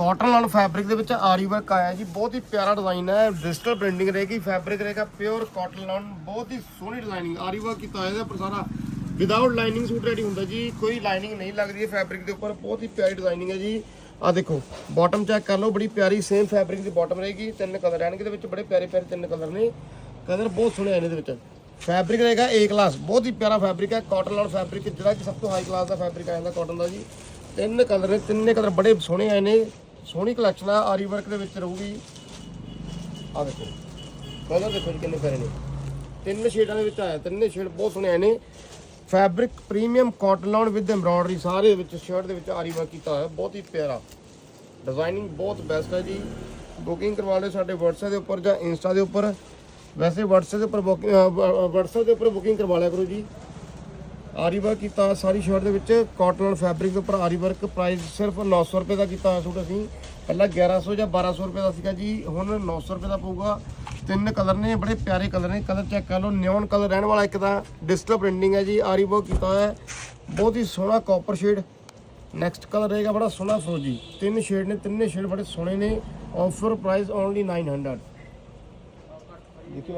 Cotton ਨਾਲ fabric ਦੇ ਵਿੱਚ ਆਰੀ ਵਰਕ ਆਇਆ ਜੀ, ਬਹੁਤ ਹੀ ਪਿਆਰਾ ਡਿਜ਼ਾਈਨ ਹੈ। ਡਿਜੀਟਲ ਪ੍ਰਿੰਟਿੰਗ ਰਹੇਗੀ ਫੈਬਰਿਕ ਰਹੇਗਾ ਪਿਓਰ ਕਾਟਨ ਨਾਲ ਬਹੁਤ ਹੀ ਸੋਹਣੀ ਡਿਜ਼ਾਈਨਿੰਗ ਆਰੀ ਵਰਕ ਕੀਤਾ ਹੋਇਆ ਇਹਦੇ ਉੱਪਰ ਸਾਰਾ ਵਿਦਆਊਟ ਲਾਈਨਿੰਗ ਸੂਟ ਰੈਡੀ ਹੁੰਦਾ ਜੀ, ਕੋਈ ਲਾਈਨਿੰਗ ਨਹੀਂ ਲੱਗਦੀ ਹੈ ਫੈਬਰਿਕ ਦੇ ਉੱਪਰ, ਬਹੁਤ ਹੀ ਪਿਆਰੀ ਡਿਜ਼ਾਈਨਿੰਗ ਹੈ ਜੀ। ਆ ਦੇਖੋ ਬਾਟਮ ਚੈੱਕ ਕਰ ਲਓ, ਬੜੀ ਪਿਆਰੀ ਸੇਮ ਫੈਬਰਿਕ ਦੀ ਬਾਟਮ ਰਹੇਗੀ, ਤਿੰਨ ਕਲਰ ਰਹਿਣਗੇ ਦੇ ਵਿੱਚ, ਬੜੇ ਪਿਆਰੇ ਪਿਆਰੇ ਤਿੰਨ ਕਲਰ ਨੇ। ਕਲਰ ਬਹੁਤ ਸੋਹਣੇ ਆਏ ਨੇ ਇਹਦੇ ਵਿੱਚ। ਫੈਬਰਿਕ ਰਹੇਗਾ A ਕਲਾਸ ਬਹੁਤ ਹੀ ਪਿਆਰਾ ਫੈਬਰਿਕ ਹੈ ਕਾਟਨ ਨਾਲ ਫੈਬਰਿਕ ਜਿਹੜਾ ਕਿ ਸਭ ਤੋਂ ਹਾਈ ਕਲਾਸ ਦਾ ਫੈਬਰਿਕ ਆ ਜਾਂਦਾ ਕਾਟਨ ਦਾ ਜੀ। ਤਿੰਨ ਕਲਰ ਨੇ, ਤਿੰਨੇ ਕਲਰ ਬੜੇ ਸੋਹਣੇ ਆਏ ਨੇ। ਸੋਹਣੀ ਕਲੈਕਸ਼ਨ ਆ, ਆਰੀ ਵਰਕ ਦੇ ਵਿੱਚ ਰਹੂਗੀ। ਆ ਦੇਖੋ ਕਲਰ ਦੇਖੋ ਜੀ ਕਿੰਨੇ ਪਿਆਰੇ ਨੇ। ਤਿੰਨ ਸ਼ੇਡਾਂ ਦੇ ਵਿੱਚ ਆਇਆ, ਤਿੰਨੇ ਸ਼ੇਡ ਬਹੁਤ ਸੋਹਣੇ ਆਏ ਨੇ। ਫੈਬਰਿਕ ਪ੍ਰੀਮੀਅਮ ਕਾਟਨ ਲਾਉਣ ਵਿਦ ਐਮਬ੍ਰੋਇਡਰੀ ਸਾਰੇ ਵਿੱਚ ਸ਼ਰਟ ਦੇ ਵਿੱਚ ਆਰੀ ਵਰਕ ਕੀਤਾ ਹੋਇਆ, ਬਹੁਤ ਹੀ ਪਿਆਰਾ। ਡਿਜ਼ਾਈਨਿੰਗ ਬਹੁਤ ਬੈਸਟ ਹੈ ਜੀ। ਬੁਕਿੰਗ ਕਰਵਾ ਲਿਓ ਸਾਡੇ WhatsApp ਦੇ ਉੱਪਰ ਜਾਂ ਇੰਸਟਾ ਦੇ ਉੱਪਰ। ਵੈਸੇ WhatsApp ਦੇ ਉੱਪਰ ਬੁਕਿੰਗ WhatsApp ਦੇ ਉੱਪਰ ਬੁਕਿੰਗ ਕਰਵਾ ਲਿਆ ਕਰੋ ਜੀ। ਆਰੀ ਵਰਕ ਕੀਤਾ ਸਾਰੀ ਸ਼ਰਟ ਦੇ ਵਿੱਚ ਕਾਟਨ ਨਾਲ ਫੈਬਰਿਕ ਦੇ ਉੱਪਰ ਆਰੀ ਵਰਕ ਪ੍ਰਾਈਸ ਸਿਰਫ 900 ਰੁਪਏ ਦਾ ਕੀਤਾ ਹੋਇਆ ਸੂਟ ਅਸੀਂ। ਪਹਿਲਾਂ 1100 ਜਾਂ 1200 ਰੁਪਏ ਦਾ ਸੀਗਾ ਜੀ, ਹੁਣ 900 ਰੁਪਏ ਦਾ ਪਊਗਾ। ਤਿੰਨ ਕਲਰ ਨੇ, ਬੜੇ ਪਿਆਰੇ ਕਲਰ ਨੇ ਕਲਰ ਚੈੱਕ ਕਰ ਲਓ ਨਿਓਨ ਕਲਰ ਰਹਿਣ ਵਾਲਾ ਇੱਕ ਤਾਂ ਡਿਜੀਟਲ ਪ੍ਰਿੰਟਿੰਗ ਹੈ ਜੀ, ਆਰੀ ਵਰਕ ਕੀਤਾ ਹੋਇਆ ਹੈ। ਬਹੁਤ ਹੀ ਸੋਹਣਾ ਕਾਪਰ ਸ਼ੇਡ ਨੈਕਸਟ ਕਲਰ ਰਹੇਗਾ ਬੜਾ ਸੋਹਣਾ ਫਰੋਜੀ ਤਿੰਨ ਸ਼ੇਡ ਨੇ, ਤਿੰਨੇ ਸ਼ੇਡ ਬੜੇ ਸੋਹਣੇ ਨੇ। ਆਫਰ ਪ੍ਰਾਈਸ ਓਨਲੀ 900 ਦੇਖੀ